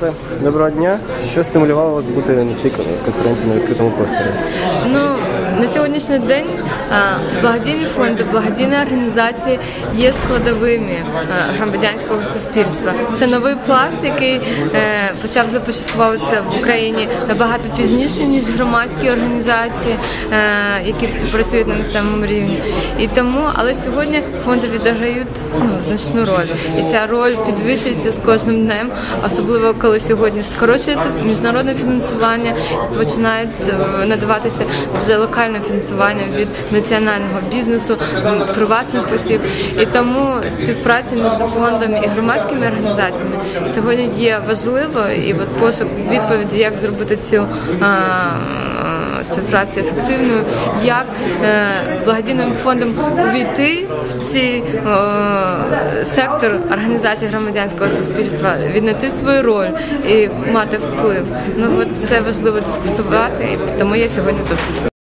Добре, доброго дня. Що стимулювало вас бути на цій конференції на відкритому просторі? Ну на сьогоднішній день благодійні фонди, благодійні організації є складовими громадянського суспільства. Це новий пласт, який е, почав започаткуватися в Україні набагато пізніше ніж громадські організації, е, які працюють на місцевому рівні. І тому, але сьогодні фонди відіграють ну, значну роль, і ця роль підвищується з кожним днем, особливо коли сьогодні скорочується міжнародне фінансування, починають е, надаватися вже локальне фінансування від національного бізнесу, приватних осіб. І тому співпраця між фондами і громадськими організаціями сьогодні є важливо, і от пошук відповіді, як зробити цю співпрацю ефективною, як е, благодійним фондом увійти в цей сектор організації громадянського суспільства, віднайти свою роль і мати вплив. Ну от це важливо дискусувати, тому я сьогодні тут.